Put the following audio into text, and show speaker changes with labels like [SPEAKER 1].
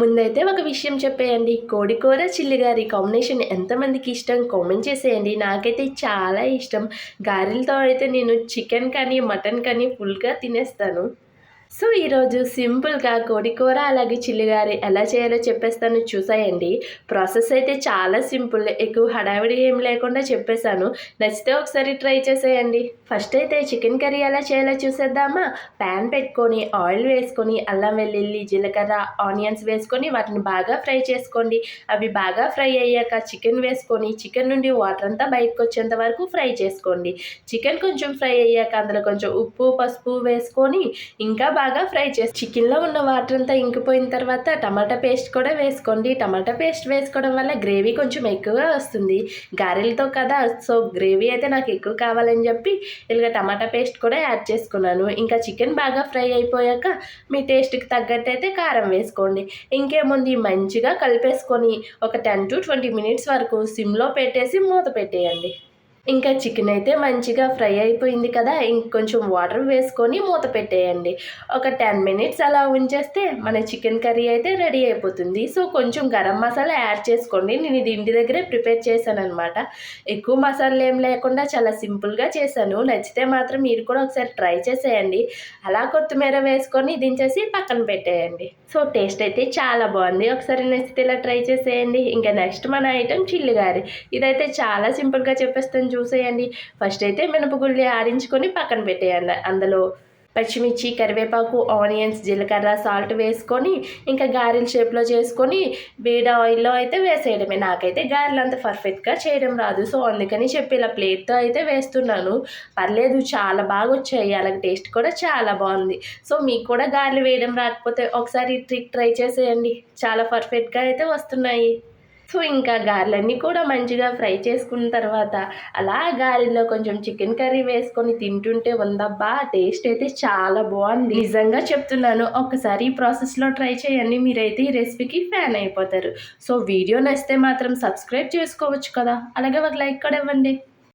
[SPEAKER 1] ముందైతే ఒక విషయం చెప్పేయండి. కోడికూర చిల్లి గారి కాంబినేషన్ ఎంతమందికి ఇష్టం కామెంట్ చేసేయండి. నాకైతే చాలా ఇష్టం. గారెలతో అయితే నేను చికెన్ కానీ మటన్ కానీ ఫుల్గా తినేస్తాను. సో ఈరోజు సింపుల్గా కోడి కూర అలాగే చిల్లిగారి ఎలా చేయాలో చెప్పేస్తాను చూసాయండి. ప్రాసెస్ అయితే చాలా సింపుల్ ఎక్కువ హడావిడి ఏం లేకుండా చెప్పేశాను. నచ్చితే ఒకసారి ట్రై చేసేయండి. ఫస్ట్ అయితే చికెన్ కర్రీ ఎలా చేయాలో చూసేద్దామా? ప్యాన్ పెట్టుకొని ఆయిల్ వేసుకొని అల్లం వెల్లుల్లి జీలకర్ర ఆనియన్స్ వేసుకొని వాటిని బాగా ఫ్రై చేసుకోండి. అవి బాగా ఫ్రై అయ్యాక చికెన్ వేసుకొని చికెన్ నుండి వాటర్ అంతా బయటకు వచ్చేంత వరకు ఫ్రై చేసుకోండి. చికెన్ కొంచెం ఫ్రై అయ్యాక అందులో కొంచెం ఉప్పు పసుపు వేసుకొని ఇంకా బాగా ఫ్రై చేసి చికెన్లో ఉన్న వాటర్ అంతా ఇంకిపోయిన తర్వాత టమాటా పేస్ట్ కూడా వేసుకోండి. టమాటా పేస్ట్ వేసుకోవడం వల్ల గ్రేవీ కొంచెం ఎక్కువగా వస్తుంది. గారెలతో కదా సో గ్రేవీ అయితే నాకు ఎక్కువ కావాలని చెప్పి ఇలాగ టమాటా పేస్ట్ కూడా యాడ్ చేసుకున్నాను. ఇంకా చికెన్ బాగా ఫ్రై అయిపోయాక మీ టేస్ట్కి తగ్గట్టు అయితే కారం వేసుకోండి. ఇంకేముంది? మంచిగా కలిపేసుకొని ఒక టెన్ టు ట్వంటీ మినిట్స్ వరకు సిమ్లో పెట్టేసి మూత పెట్టేయండి. ఇంకా చికెన్ అయితే మంచిగా ఫ్రై అయిపోయింది కదా ఇంకొంచెం వాటర్ వేసుకొని మూత పెట్టేయండి. ఒక టెన్ మినిట్స్ అలా ఉంచేస్తే మన చికెన్ కర్రీ అయితే రెడీ అయిపోతుంది. సో కొంచెం గరం మసాలా యాడ్ చేసుకోండి. నేను ఇది ఇంటి దగ్గరే ప్రిపేర్ చేశాను అనమాట ఎక్కువ మసాలాలు ఏం లేకుండా చాలా సింపుల్గా చేశాను. నచ్చితే మాత్రం మీరు కూడా ఒకసారి ట్రై చేసేయండి. అలా కొత్తిమీర వేసుకొని దించేసి పక్కన పెట్టేయండి. సో టేస్ట్ అయితే చాలా బాగుంది. ఒకసారి నచ్చితే ఇలా ట్రై చేసేయండి. ఇంకా నెక్స్ట్ మన ఐటెం చిల్లి గారి. ఇదైతే చాలా సింపుల్గా చెప్పేస్తుంది. చూసేయండి. ఫస్ట్ అయితే మినపగుళ్ళు ఆడించుకొని పక్కన పెట్టేయండి. అందులో పచ్చిమిర్చి కరివేపాకు ఆనియన్స్ జీలకర్ర సాల్ట్ వేసుకొని ఇంకా గారెల షేప్లో చేసుకొని బీడ ఆయిల్లో అయితే వేసేయడమే. నాకైతే గారెలు అంత పర్ఫెక్ట్గా చేయడం రాదు. సో అందుకని చెప్పి ఇలా ప్లేట్తో అయితే వేస్తున్నాను. పర్లేదు చాలా బాగా వచ్చాయి. అలాగే టేస్ట్ కూడా చాలా బాగుంది. సో మీకు కూడా గారెలు వేయడం రాకపోతే ఒకసారి ట్రిక్ ట్రై చేసేయండి. చాలా పర్ఫెక్ట్గా అయితే వస్తున్నాయి. సో ఇంకా గారెలన్నీ కూడా మంచిగా ఫ్రై చేసుకున్న తర్వాత అలా గారెల్లో కొంచెం చికెన్ కర్రీ వేసుకొని తింటుంటే ఉందబ్బా టేస్ట్ అయితే చాలా బాగుంది. నిజంగా చెప్తున్నాను ఒకసారి ఈ ప్రాసెస్లో ట్రై చేయండి మీరైతే ఈ రెసిపీకి ఫ్యాన్ అయిపోతారు. సో వీడియో నచ్చితే మాత్రం సబ్స్క్రైబ్ చేసుకోవచ్చు కదా. అలాగే ఒక లైక్ కూడా ఇవ్వండి.